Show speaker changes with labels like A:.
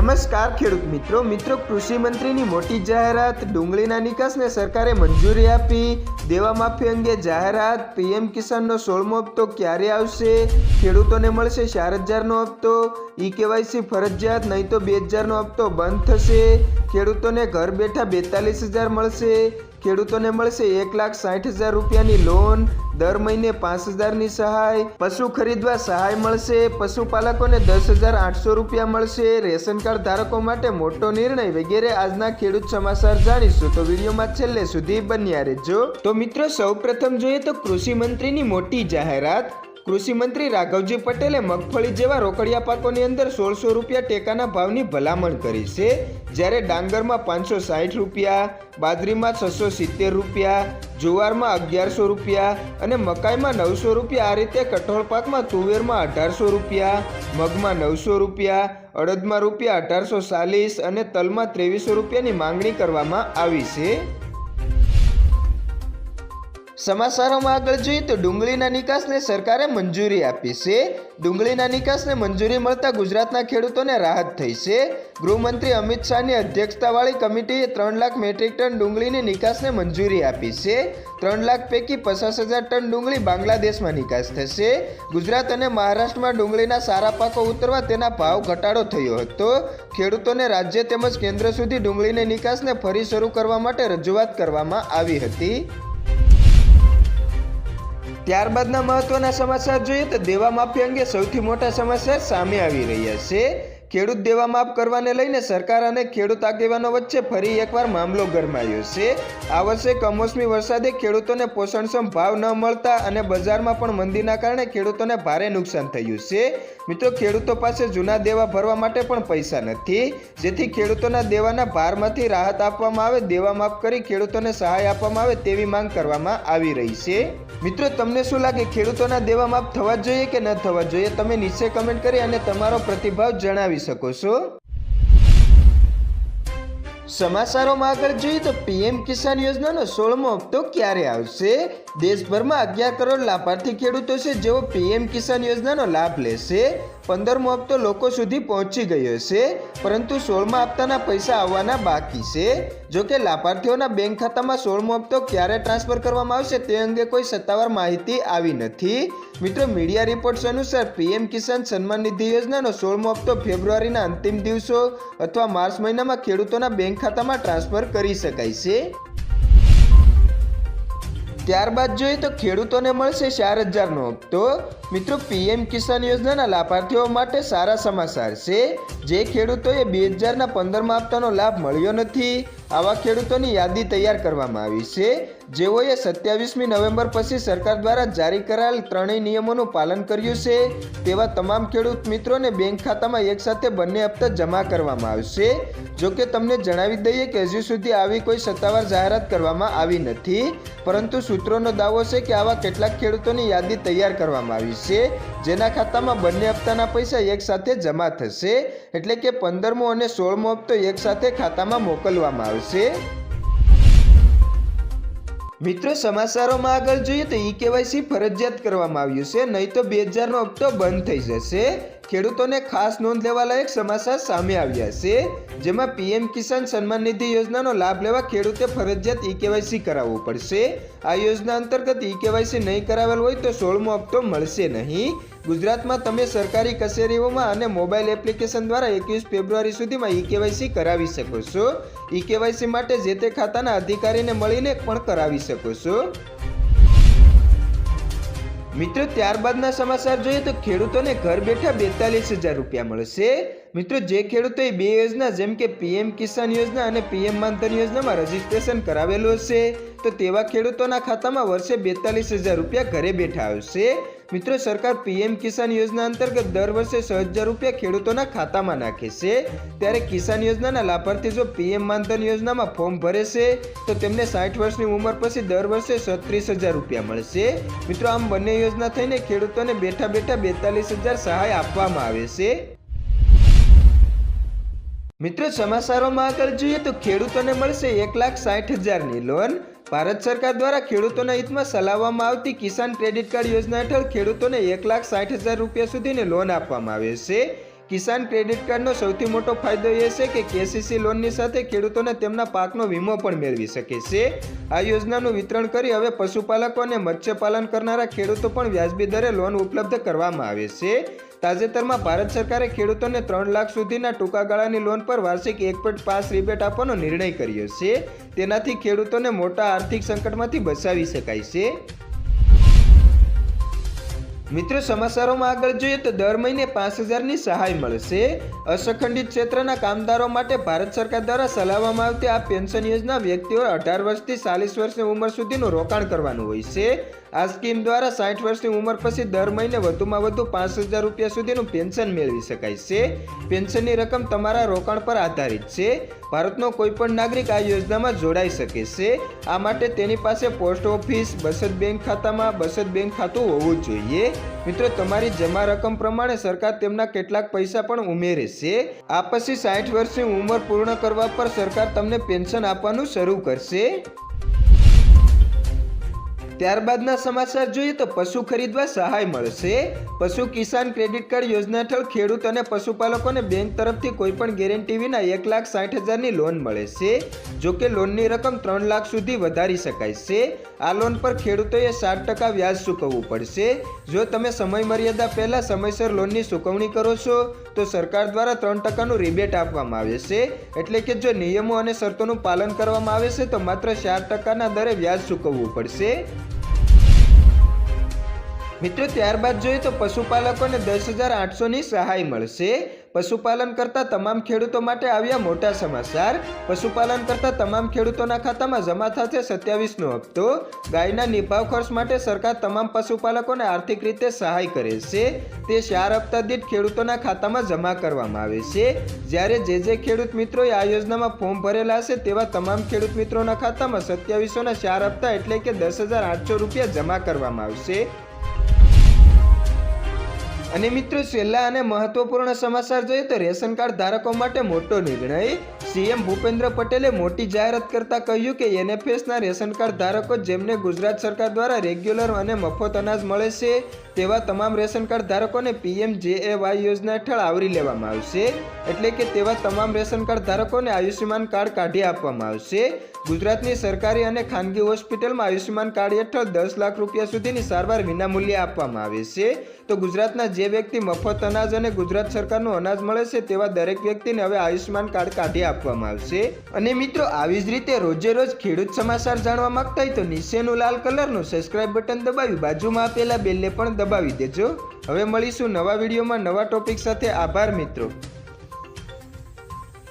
A: નમસ્કાર ખેડૂત મિત્રો મિત્રો કૃષિ મંત્રીની મોટી જાહેરાત ડુંગળીના નિકાસને સરકારે મંજૂરી આપી દેવા માફી અંગે જાહેરાત પીએમ કિસાનનો સોળમો હપ્તો ક્યારે આવશે ખેડૂતોને મળશે ચાર હજારનો હપ્તો ઈ કેવાયસી ફરજિયાત નહીં તો બે હજારનો હપ્તો બંધ થશે ખેડૂતોને ઘર બેઠા બેતાલીસ હજાર મળશે ખેડૂતોને મળશે એક લાખ સાઠ હજાર રૂપિયાની લોન દર મહિને પાંચ હજારની સહાય પશુ ખરીદવા સહાય મળશે પશુપાલકોને દસ હજાર આઠસો રૂપિયા મળશે રેશન કાર્ડ ધારકો માટે મોટો નિર્ણય વગેરે આજના ખેડૂત સમાચાર જાણીશું તો વિડીયોમાં છેલ્લે સુધી બન્યા રહેજો તો મિત્રો સૌપ્રથમ જોઈએ તો કૃષિ મંત્રીની મોટી જાહેરાત કૃષિમંત્રી રાઘવજી પટેલે મગફળી જેવા રોકડિયા પાકોની અંદર સોળસો રૂપિયા ટેકાના ભાવની ભલામણ કરી છે જ્યારે ડાંગરમાં પાંચસો સાહીઠ રૂપિયા બાજરીમાં છસો સિત્તેર રૂપિયા જુવારમાં અગિયારસો રૂપિયા અને મકાઈમાં નવસો રૂપિયા આ રીતે કઠોળ પાકમાં તુવેરમાં અઢારસો રૂપિયા મગમાં નવસો રૂપિયા અડદમાં રૂપિયા અઢારસો ચાલીસ અને તલમાં ત્રેવીસો રૂપિયાની માંગણી કરવામાં આવી છે સમાચારોમાં આગળ જોઈએ તો ડુંગળીના નિકાસને સરકારે મંજૂરી આપી છે ડુંગળીના નિકાસને મંજૂરી મળતા ગુજરાતના ખેડૂતોને રાહત થઈ છે ગૃહમંત્રી અમિત શાહની અધ્યક્ષતાવાળી કમિટીએ ત્રણ લાખ મેટ્રિક ટન ડુંગળીની નિકાસને મંજૂરી આપી છે ત્રણ લાખ પૈકી પચાસ હજાર ટન ડુંગળી બાંગ્લાદેશમાં નિકાસ થશે ગુજરાત અને મહારાષ્ટ્રમાં ડુંગળીના સારા પાકો ઉતરવા તેના ભાવ ઘટાડો થયો હતો ખેડૂતોને રાજ્ય તેમજ કેન્દ્ર સુધી ડુંગળીની નિકાસને ફરી શરૂ કરવા માટે રજૂઆત કરવામાં આવી હતી ત્યારબાદના મહત્વના સમાચાર જોઈએ તો દેવા માફી અંગે સૌથી મોટા સમાચાર સામે આવી રહ્યા છે ખેડૂત દેવા માફ કરવાને લઈને સરકાર અને ખેડૂત આગેવાનો વચ્ચે ફરી એકવાર મામલો ગરમાયો છે આ વર્ષે કમોસમી વરસાદે ખેડૂતોને પોષણક્ષમ ભાવ ન મળતા અને બજારમાં પણ મંદીના કારણે ખેડૂતોને ભારે નુકસાન થયું છે મિત્રો ખેડૂતો પાસે જૂના દેવા ભરવા માટે પણ પૈસા નથી જેથી ખેડૂતોના દેવાના ભારમાંથી રાહત આપવામાં આવે દેવા માફ કરી ખેડૂતોને સહાય આપવામાં આવે તેવી માંગ કરવામાં આવી રહી છે મિત્રો તમને શું લાગે ખેડૂતોના દેવા માપ થવા જોઈએ કે ન થવા જોઈએ તમે નીચે કમેન્ટ કરી અને તમારો પ્રતિભાવ જણાવી શકો છો સમાચારોમાં આગળ જોઈએ તો પીએમ કિસાન યોજનાનો સોળમો હપ્તો ક્યારે આવશે દેશભરમાં અગિયાર કરોડ લાભાર્થી ખેડૂતો છે જેઓ પીએમ કિસાન યોજનાનો લાભ લેશે પંદરમો હપ્તો લોકો સુધી પહોંચી ગયો છે પરંતુ સોળમા હપ્તાના પૈસા આવવાના બાકી છે જોકે લાભાર્થીઓના બેંક ખાતામાં સોળમો હપ્તો ક્યારે ટ્રાન્સફર કરવામાં આવશે તે અંગે કોઈ સત્તાવાર માહિતી આવી નથી મિત્રો મીડિયા રિપોર્ટ્સ અનુસાર પીએમ કિસાન સન્માન નિધિ યોજનાનો સોળમો હપ્તો ફેબ્રુઆરીના અંતિમ દિવસો અથવા માર્ચ મહિનામાં ખેડૂતોના બેંક ખાતામાં ટ્રાન્સફર કરી શકાય છે ત્યારબાદ જોઈએ તો ખેડૂતોને મળશે ચાર હજારનો હપ્તો મિત્રો પીએમ કિસાન યોજનાના લાભાર્થીઓ માટે સારા સમાચાર છે જે ખેડૂતોએ બે હજારના પંદરમાં હપ્તાનો લાભ મળ્યો નથી આવા ખેડૂતોની યાદી તૈયાર કરવામાં આવી છે જેઓએ સત્યાવીસમી નવેમ્બર પછી સરકાર દ્વારા જારી કરાયેલ ત્રણેય નિયમોનું પાલન કર્યું છે તેવા તમામ ખેડૂત મિત્રોને બેંક ખાતામાં એકસાથે બંને હપ્તા જમા કરવામાં આવશે જો કે તમને જણાવી દઈએ કે હજી સુધી આવી કોઈ સત્તાવાર જાહેરાત કરવામાં આવી નથી પરંતુ સૂત્રોનો દાવો છે કે આવા કેટલાક ખેડૂતોની યાદી તૈયાર કરવામાં આવી છે જેના ખાતામાં બંને હપ્તાના પૈસા એકસાથે જમા થશે એટલે કે પંદરમો અને સોળમો હપ્તો એકસાથે ખાતામાં મોકલવામાં આવશે મિત્રો સમાચારોમાં આગળ જોઈએ તો ઈ કેવાયસી ફરજિયાત કરવામાં આવ્યું છે નહીં તો બે હજારનો હપ્તો બંધ થઈ જશે ખેડૂતોને ખાસ નોંધ લેવાલાયક સમાચાર સામે આવ્યા છે જેમાં પીએમ કિસાન સન્માન નિધિ યોજનાનો લાભ લેવા ખેડૂતે ફરજિયાત ઈ કેવાયસી કરાવવું પડશે આ યોજના અંતર્ગત ઈ કેવાયસી નહીં કરાવેલ હોય તો સોળમો હપ્તો મળશે નહીં ગુજરાતમાં તમે સરકારી કચેરીઓમાં અને મોબાઈલ એપ્લિકેશન દ્વારા એકવીસ ફેબ્રુઆરી સુધીમાં ઈ કેવાયસી કરાવી શકો છો ઈ કેવાયસી માટે જે તે ખાતાના અધિકારીને મળીને પણ કરાવી શકો છો મિત્રો ત્યારબાદના સમાચાર જોઈએ તો ખેડૂતોને ઘર બેઠા બેતાલીસ હજાર રૂપિયા મળશે મિત્રો જે ખેડૂતોએ બે યોજના જેમ કે પીએમ કિસાન યોજના અને પીએમ માનધન યોજનામાં રજીસ્ટ્રેશન કરાવેલું હશે તો તેવા ખેડૂતોના ખાતામાં વર્ષે બેતાલીસ હજાર રૂપિયા ઘરે બેઠા આવશે મિત્રો સરકાર પીએમ કિસાન યોજના અંતર્ગત દર વર્ષે છ હજાર રૂપિયા ખેડૂતોના ખાતામાં નાખે છે ત્યારે કિસાન યોજનાના લાભાર્થી જો પીએમ માનધન યોજનામાં ફોર્મ ભરે છે તો તેમને સાઠ વર્ષની ઉંમર પછી દર વર્ષે છત્રીસ હજાર રૂપિયા મળશે મિત્રો આમ બંને યોજના થઈને ખેડૂતોને બેઠા બેઠા બેતાલીસ હજાર સહાય આપવામાં આવે છે મિત્રો સમાચારોમાં આગળ જોઈએ તો ખેડૂતોને મળશે એક લાખ સાઠ હજારની લોન ભારત સરકાર દ્વારા ખેડૂતોના હિતમાં ચલાવવામાં આવતી કિસાન ક્રેડિટ કાર્ડ યોજના હેઠળ ખેડૂતોને એક લાખ સાઠ હજાર રૂપિયા સુધીની લોન આપવામાં આવે છે કિસાન ક્રેડિટ કાર્ડનો સૌથી મોટો ફાયદો એ છે કે કેસીસી લોનની સાથે ખેડૂતોને તેમના પાકનો વીમો પણ મેળવી શકે છે આ યોજનાનું વિતરણ કરી હવે પશુપાલકો અને મત્સ્યપાલન કરનારા ખેડૂતો પણ વ્યાજબી દરે લોન ઉપલબ્ધ કરવામાં આવે છે તાજેતરમાં ભારત સરકારે ખેડૂતોને ત્રણ લાખ સુધીના ટૂંકા ગાળાની લોન પર વાર્ષિક એક પોઈન્ટ પાંચ રિબેટ આપવાનો નિર્ણય કર્યો છે તેનાથી ખેડૂતોને મોટા આર્થિક સંકટમાંથી બચાવી શકાય છે મિત્રો સમાચારોમાં આગળ જોઈએ તો દર મહિને પાંચ હજારની સહાય મળશે અસંગઠિત ક્ષેત્રના કામદારો માટે ભારત સરકાર દ્વારા ચલાવવામાં આવતી આ પેન્શન યોજના વ્યક્તિઓ અઢાર વર્ષથી ચાલીસ વર્ષની ઉંમર સુધીનું રોકાણ કરવાનું હોય છે આ સ્કીમ દ્વારા સાઠ વર્ષની ઉંમર પછી દર મહિને વધુમાં વધુ પાંચ હજાર રૂપિયા સુધીનું પેન્શન મેળવી શકાય છે પેન્શનની રકમ તમારા રોકાણ પર આધારિત છે ભારતનો કોઈપણ નાગરિક આ યોજનામાં જોડાઈ શકે છે આ માટે તેની પાસે પોસ્ટ ઓફિસ બચત બેંક ખાતામાં બચત બેંક ખાતું હોવું જોઈએ મિત્રો તમારી જમા રકમ પ્રમાણે સરકાર તેમના કેટલાક પૈસા પણ ઉમેરે છે આ પછી સાઠ વર્ષની ઉંમર પૂર્ણ કરવા પર સરકાર તમને પેન્શન આપવાનું શરૂ કરશે ત્યારબાદના સમાચાર જોઈએ તો પશુ ખરીદવા સહાય મળશે પશુ કિસાન ક્રેડિટ કાર્ડ યોજના હેઠળ ખેડૂત અને પશુપાલકોને બેંક તરફથી કોઈપણ ગેરંટી વિના એક લાખ સાઠ હજારની લોન મળે છે જો કે લોનની રકમ ત્રણ લાખ સુધી વધારી શકાય છે આ લોન પર ખેડૂતોએ સાત ટકા વ્યાજ ચૂકવવું પડશે જો તમે સમય મર્યાદા પહેલાં સમયસર લોનની ચૂકવણી કરો છો તો સરકાર દ્વારા ત્રણ ટકાનું રિબેટ આપવામાં આવે છે એટલે કે જો નિયમો અને શરતોનું પાલન કરવામાં આવે છે તો માત્ર ચાર ટકાના દરે વ્યાજ ચૂકવવું પડશે મિત્રો ત્યારબાદ જોઈએ તો પશુપાલકોને દસ હજાર આઠસોની સહાય મળશે પશુપાલન કરતા તમામ ખેડૂતો માટે આવ્યા મોટા સમાચાર પશુપાલન કરતા તમામ ખેડૂતોના ખાતામાં જમા થશે સત્યાવીસનો હપ્તો ગાયના નિભાવ ખર્ચ માટે સરકાર તમામ પશુપાલકોને આર્થિક રીતે સહાય કરે છે તે ચાર હપ્તા દીઠ ખેડૂતોના ખાતામાં જમા કરવામાં આવે છે જ્યારે જે જે ખેડૂત મિત્રોએ આ યોજનામાં ફોર્મ ભરેલા છે તેવા તમામ ખેડૂત મિત્રોના ખાતામાં સત્યાવીસોના ચાર હપ્તા એટલે કે દસ હજાર આઠસો રૂપિયા જમા કરવામાં આવશે અને મિત્રો છેલ્લા અને મહત્વપૂર્ણ સમાચાર જોઈએ તો રેશન કાર્ડ ધારકો માટે મોટો નિર્ણય સીએમ ભૂપેન્દ્ર પટેલે મોટી જાહેરાત કરતા કહ્યું કે એનએફએસના રેશન કાર્ડ ધારકો જેમને ગુજરાત સરકાર દ્વારા રેગ્યુલર અને મફત અનાજ મળે છે તેવા તમામ રેશન કાર્ડ ધારકોને પીએમ જે જેએવાય યોજના હેઠળ આવરી લેવામાં આવશે એટલે કે તેવા તમામ રેશન કાર્ડ ધારકોને આયુષ્યમાન કાર્ડ કાઢી આપવામાં આવશે ગુજરાતની સરકારી અને ખાનગી હોસ્પિટલમાં આયુષ્યમાન કાર્ડ હેઠળ દસ લાખ રૂપિયા સુધીની સારવાર વિનામૂલ્યે આપવામાં આવે છે તો ગુજરાતના જે વ્યક્તિ મફત અનાજ અને ગુજરાત સરકારનું અનાજ મળે છે તેવા દરેક વ્યક્તિને હવે આયુષ્યમાન કાર્ડ કાઢી આપવામાં આવશે અને મિત્રો આવી જ રીતે રોજે રોજ ખેડૂત સમાચાર જાણવા માંગતા હોય તો નીચેનું લાલ કલરનું સબસ્ક્રાઈબ બટન દબાવી બાજુમાં આપેલા બેલને પણ દબાવી દેજો હવે મળીશું નવા વિડીયોમાં નવા ટોપિક સાથે આભાર મિત્રો